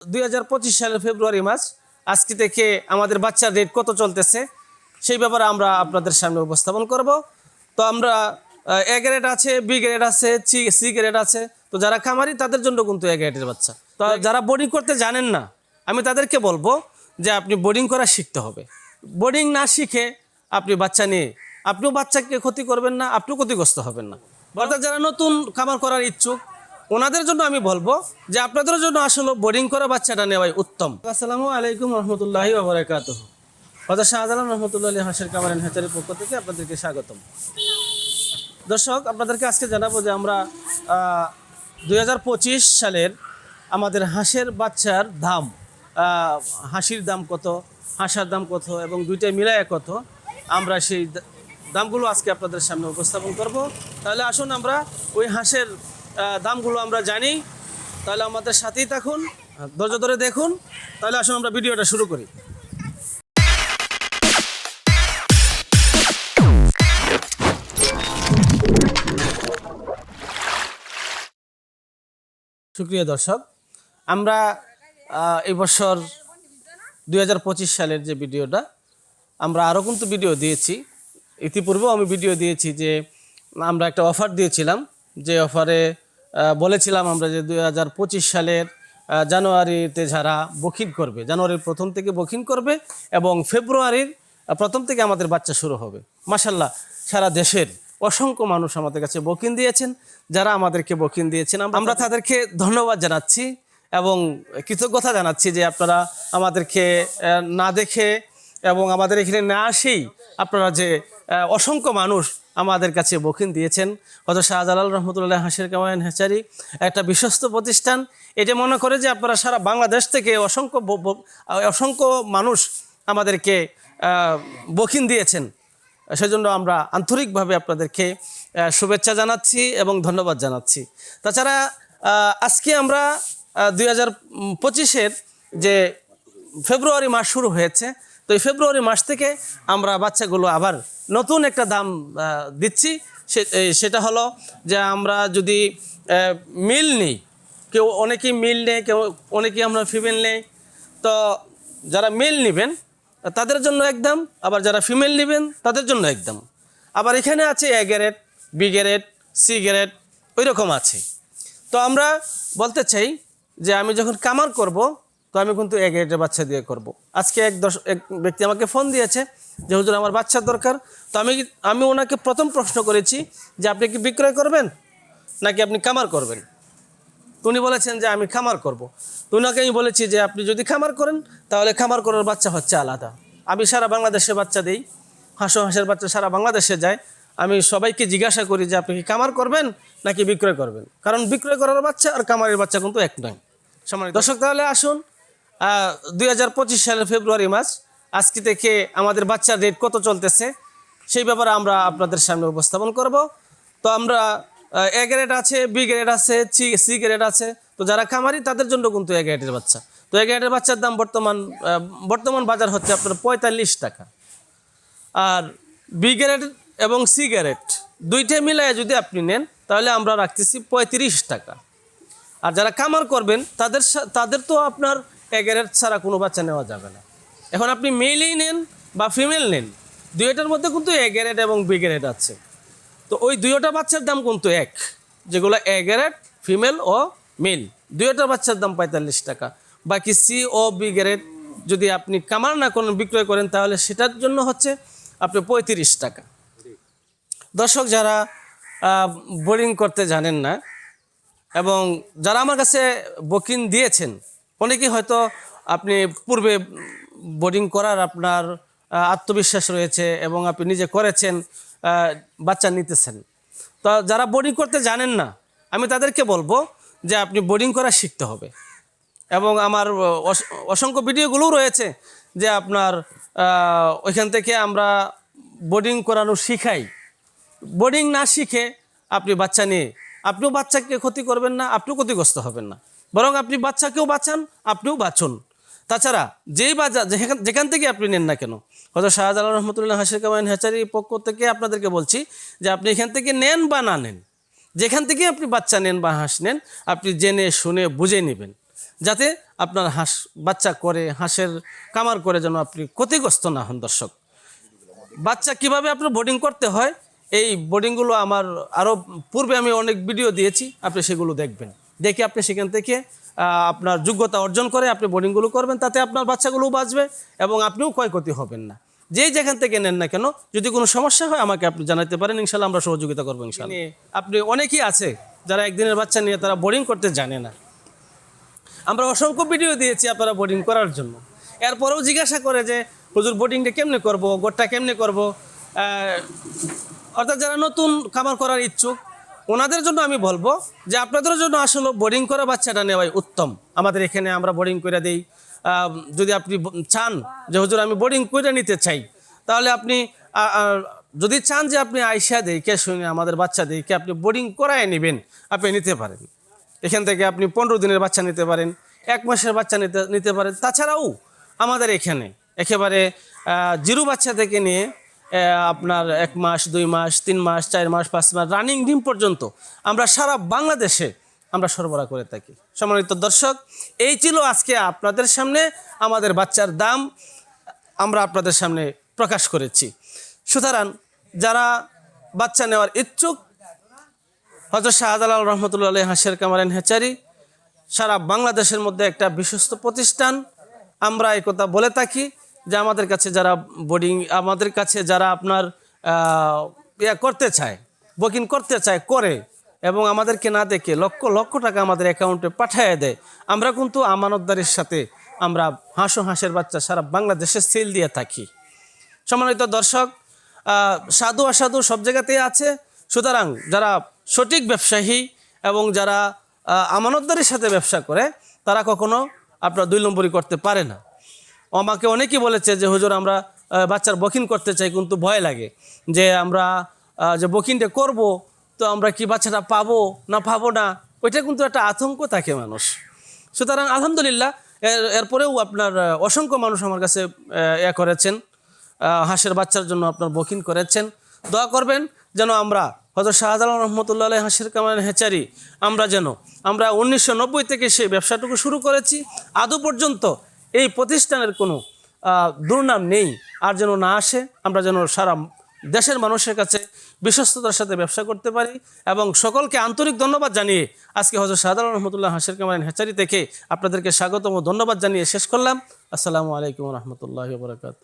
দুই হাজার পঁচিশ সালের ফেব্রুয়ারি মাস আজকে থেকে আমাদের বাচ্চার রেট কত চলতেছে সেই ব্যাপারে আমরা আপনাদের সামনে উপস্থাপন করব। তো আমরা এ গ্রেড আছে বি গ্রেড আছে সি গ্রেড আছে তো যারা খামারি তাদের জন্য কিন্তু এ গ্রেডের বাচ্চা। তো যারা বোর্ডিং করতে জানেন না আমি তাদেরকে বলব যে আপনি বোর্ডিং করা শিখতে হবে। বোর্ডিং না শিখে আপনি বাচ্চা নিয়ে আপনিও বাচ্চাকে ক্ষতি করবেন না আপনিও ক্ষতিগ্রস্ত হবেন না। অর্থাৎ যারা নতুন খামার করার ইচ্ছুক ওনাদের জন্য আমি বলব যে আপনাদের জন্য আসলে বোর্ডিং করা বাচ্চাটা নেওয়াই উত্তম। আসসালামু আলাইকুম রহমতুল্লাহি ওবরাকাত হজর শাহজালাম রহমতুল্লাহ হাসের কামারেন হেচারির পক্ষ থেকে আপনাদেরকে স্বাগতম। দর্শক, আপনাদেরকে আজকে জানাব যে আমরা দু হাজার পঁচিশ সালের আমাদের হাঁসের বাচ্চার দাম হাসির দাম কত, হাঁসার দাম কত এবং দুইটাই মিলায় কত, আমরা সেই দামগুলো আজকে আপনাদের সামনে উপস্থাপন করব। তাহলে আসুন আমরা ওই হাঁসের দামগুলো আমরা জানি। তাহলে আমাদের সাথেই থাকুন ধৈর্য ধরে দেখুন। তাহলে আসুন আমরা ভিডিওটা শুরু করি। সুপ্রিয় দর্শক আমরা আহ, এই বছর দু হাজার পঁচিশ সালের যে ভিডিওটা আমরা আরও কিন্তু ভিডিও দিয়েছি। ইতিপূর্বেও আমি ভিডিও দিয়েছি যে আমরা একটা অফার দিয়েছিলাম যে অফারে বলেছিলাম আমরা যে দু হাজার পঁচিশ সালের জানুয়ারিতে যারা বুকিং করবে, জানুয়ারির প্রথম থেকে বুকিং করবে এবং ফেব্রুয়ারির প্রথম থেকে আমাদের বাচ্চা শুরু হবে। মাসাল্লাহ সারা দেশের অসংখ্য মানুষ আমাদের কাছে বুকিং দিয়েছেন, যারা আমাদেরকে বুকিং দিয়েছেন। আমরা তাদেরকে ধন্যবাদ জানাচ্ছি এবং কৃতজ্ঞতা জানাচ্ছি যে আপনারা আমাদেরকে না দেখে এবং আমাদের এখানে না আসেই আপনারা যে অসংখ্য মানুষ আমাদের কাছে বুকিং দিয়েছেন। হয়ত শাহজালাল রহমতুল্লাহ হাসির কামায়ন হেচারি একটা বিশ্বস্ত প্রতিষ্ঠান। এটা মনে করে যে আপনারা সারা বাংলাদেশ থেকে অসংখ্য অসংখ্য মানুষ আমাদেরকে বুকিং দিয়েছেন। সেজন্য আমরা আন্তরিকভাবে আপনাদেরকে শুভেচ্ছা জানাচ্ছি এবং ধন্যবাদ জানাচ্ছি। তাছাড়া আজকে আমরা দুই হাজার পঁচিশের যে ফেব্রুয়ারি মাস শুরু হয়েছে তো এই ফেব্রুয়ারি মাস থেকে আমরা বাচ্চাগুলো আবার নতুন একটা দাম দিচ্ছি। সেটা হলো যে আমরা যদি মিল নিই, কেউ অনেকেই মিল নেই কেউ অনেকেই আমরা ফিমেল নেই, তো যারা মেল নেবেন, তাদের জন্য একদম আবার যারা ফিমেল নেবেন, তাদের জন্য একদম আবার এখানে আছে A grade B grade C grade ওই রকম আছে। তো আমরা বলতে চাই যে আমি যখন কামার করব তো আমি কিন্তু এক গ্রেডের বাচ্চা দিয়ে করব। আজকে এক দশ, এক ব্যক্তি আমাকে ফোন দিয়েছে যে, হুজুর, আমার বাচ্চার দরকার। তো আমি আমি ওনাকে প্রথম প্রশ্ন করেছি যে, আপনি কি বিক্রয় করবেন নাকি আপনি কামার করবেন? তো উনি বলেছেন যে, আমি খামার করব। তো ওনাকে আমি বলেছি যে, আপনি যদি খামার করেন, তাহলে খামার করার বাচ্চা হচ্ছে আলাদা। আমি সারা বাংলাদেশে বাচ্চা দিই। হাঁসো হাঁসের বাচ্চা সারা বাংলাদেশে যায়। আমি সবাইকে জিজ্ঞাসা করি যে, আপনি কি কামার করবেন নাকি বিক্রয় করবেন? কারণ বিক্রয় করার বাচ্চা আর কামারের বাচ্চা কিন্তু এক নয়। সম্মানিত দর্শক, তাহলে আসুন দু হাজার পঁচিশ সালের ফেব্রুয়ারি মাস, আজকে থেকে আমাদের বাচ্চার রেট কত চলতেছে, সেই ব্যাপারে আমরা আপনাদের সামনে উপস্থাপন করব। তো আমরা এ গ্রেড আছে বি গ্রেড আছে সি গ্রেড আছে। তো যারা খামারি, তাদের জন্য কিন্তু এ গ্রেডের বাচ্চা। তো এ গ্রেডের বাচ্চার দাম বর্তমান বর্তমান বাজার হচ্ছে আপনার পঁয়তাল্লিশ টাকা। আর বি গ্রেড এবং সি গ্রেড দুইটা মিলায় যদি আপনি নেন, তাহলে আমরা রাখতেছি পঁয়ত্রিশ টাকা। আর যারা কামার করবেন, তাদের তাদের তো আপনার এগারের ছাড়া কোনো বাচ্চা নেওয়া যাবে না। এখন আপনি মেলেই নেন বা ফিমেল নেন, দুইটার মধ্যে কিন্তু এ গ্রেড এবং বি গ্রেড আছে। তো ওই দুইটা বাচ্চার দাম কিন্তু এক, যেগুলো এ গ্রেড ফিমেল ও মেল। দুইটা বাচ্চার দাম পঁয়তাল্লিশ টাকা। বাকি সি ও বি গ্রেড যদি আপনি কামার না করেন, বিক্রয় করেন, তাহলে সেটার জন্য হচ্ছে আপনি পঁয়ত্রিশ টাকা। দর্শক, যারা বোরিং করতে জানেন না এবং যারা আমার কাছে বুকিং দিয়েছেন অনেকেই হয়তো আপনি পূর্বে বোর্ডিং করার আপনার আত্মবিশ্বাস রয়েছে এবং আপনি নিজে করেছেন বাচ্চা নিতেছেন। তো যারা বোর্ডিং করতে জানেন না, আমি তাদেরকে বলব যে আপনি বোর্ডিং করা শিখতে হবে। এবং আমার অস- অসংখ্য ভিডিওগুলোও রয়েছে যে আপনার ওইখান থেকে আমরা বোর্ডিং করানো শিখাই। বোর্ডিং না শিখে আপনি বাচ্চা নিয়ে, আপনিও বাচ্চাকে ক্ষতি করবেন না, আপনিও ক্ষতিগ্রস্ত হবেন না। বরং আপনি বাচ্চাকেও বাঁচান, আপনিও বাঁচুন। তাছাড়া যেই বাজার যেখান থেকে আপনি নেন না কেন হয়তো শাহজালাল রহমতুল্লাহ হাসির কামাইন হ্যাচারির পক্ষ থেকে আপনাদেরকে বলছি যে আপনি এখান থেকে নেন বা না নেন, যেখান থেকে আপনি বাচ্চা নেন বা হাঁস নেন, আপনি জেনে, শুনে, বুঝে নেবেন, যাতে আপনার হাঁস বাচ্চা করে, হাঁসের কামার করে যেন আপনি ক্ষতিগ্রস্ত না হন দর্শক। বাচ্চা কীভাবে আপনার বোর্ডিং করতে হয়, এই বোর্ডিংগুলো আমার আরও পূর্বে আমি অনেক ভিডিও দিয়েছি, আপনি সেগুলো দেখবেন। দেখে আপনি সেখান থেকে আপনার যোগ্যতা অর্জন করে আপনি বোর্ডিংগুলো করবেন, তাতে আপনার বাচ্চাগুলোও বাঁচবে এবং আপনিও ক্ষয়ক্ষতি হবেন না। যেই যেখান থেকে নেন না কেন, যদি কোনো সমস্যা হয় আমাকে আপনি জানাতে পারেন, ইনশাল্লাহ আমরা সহযোগিতা করব, ইনশাল্লাহ। আপনি অনেকেই আছে যারা একদিনের বাচ্চা নিয়ে তারা বোর্ডিং করতে জানে না। আমরা অসংখ্য ভিডিও দিয়েছি আপনারা বোর্ডিং করার জন্য। এরপরেও জিজ্ঞাসা করে যে, হুজুর বোর্ডিংটা কেমনে করব? গোটটা কেমনে করব? অর্থাৎ যারা নতুন খাবার করার ইচ্ছুক ওনাদের জন্য আমি বলব যে আপনাদের জন্য আসলে বোর্ডিং করা বাচ্চাটা নেওয়াই উত্তম। আমাদের এখানে আমরা বোর্ডিং করে দিই। যদি আপনি চান যে হুজুর আমি বোর্ডিং করে নিতে চাই, তাহলে আপনি যদি চান যে আপনি আইসা দেই কে শুনে আমাদের বাচ্চা দেই কে আপনি বোর্ডিং করায় নেবেন, আপনি নিতে পারেন। এখান থেকে আপনি পনেরো দিনের বাচ্চা নিতে পারেন, এক মাসের বাচ্চা নিতে নিতে পারেন। তাছাড়াও আমাদের এখানে একেবারে জিরো বাচ্চা থেকে নিয়ে আপনার এক মাস, দুই মাস, তিন মাস, চার মাস, পাঁচ মাস রানিং ডিম পর্যন্ত আমরা সারা বাংলাদেশে আমরা সরবরাহ করে থাকি। সম্মানিত দর্শক, এই ছিল আজকে আপনাদের সামনে। আমাদের বাচ্চার দাম আমরা আপনাদের সামনে প্রকাশ করেছি। সুতরাং যারা বাচ্চা নেওয়ার ইচ্ছুক হজরত শাহজালাল রহমতুল্লাহ আলী হাসের কামারেন হেচারি সারা বাংলাদেশের মধ্যে একটা বিশ্বস্ত প্রতিষ্ঠান, আমরা কথা বলে থাকি। যে আমাদের কাছে যারা বোর্ডিং আমাদের কাছে যারা আপনার ইয়া করতে চায় বুকিং করতে চায়, করে এবং আমাদেরকে না দেখে লক্ষ লক্ষ টাকা আমাদের অ্যাকাউন্টে পাঠিয়ে দেয়, আমরা কিন্তু আমানতদারির সাথে আমরা হাঁসো হাঁসের বাচ্চা সারা বাংলাদেশে সেল দিয়ে থাকি। সম্মানিত দর্শক সাধু অসাধু সব জায়গাতেই আছে, সুতরাং যারা সঠিক ব্যবসায়ী এবং যারা আমানতদারির সাথে ব্যবসা করে, তারা কখনো আপনার দুই নম্বরই করতে পারে না। আমাকে অনেকেই বলেছে যে, হুজুর, আমরা বাচ্চার বকিন করতে চাই, কিন্তু ভয় লাগে যে আমরা যে বকিনটা করব, তো আমরা কি বাচ্চাটা পাবো না পাবো না? ওইটা কিন্তু একটা আতঙ্ক থাকে মানুষ। সুতরাং আলহামদুলিল্লাহ, এর, এরপরেও আপনার অসংখ্য মানুষ আমার কাছে ইয়া করেছেন হাঁসের বাচ্চার জন্য আপনার বুকিং করেছেন। দোয়া করবেন যেন আমরা হয়তো শাহজালাল রহমতুল্লাহ আলাই হাঁসের কামান হেচারি, আমরা যেন, আমরা উনিশশো নব্বই থেকে সেই ব্যবসাটুকু শুরু করেছি। আদৌ পর্যন্ত এই প্রতিষ্ঠানের কোনো দুর্নাম নেই। আর যেন না আসে, আমরা যেন সারা দেশের মানুষের কাছে বিশ্বস্ততার সাথে ব্যবসা করতে পারি এবং সকলকে আন্তরিক ধন্যবাদ জানিয়ে আজকে হজরত সাধারণ রহমতুল্লাহ হাসির কামারান হেচারি থেকে আপনাদেরকে স্বাগতম ধন্যবাদ জানিয়ে শেষ করলাম। আসসালামু আলাইকুম রহমতুল্লাহ বরকাত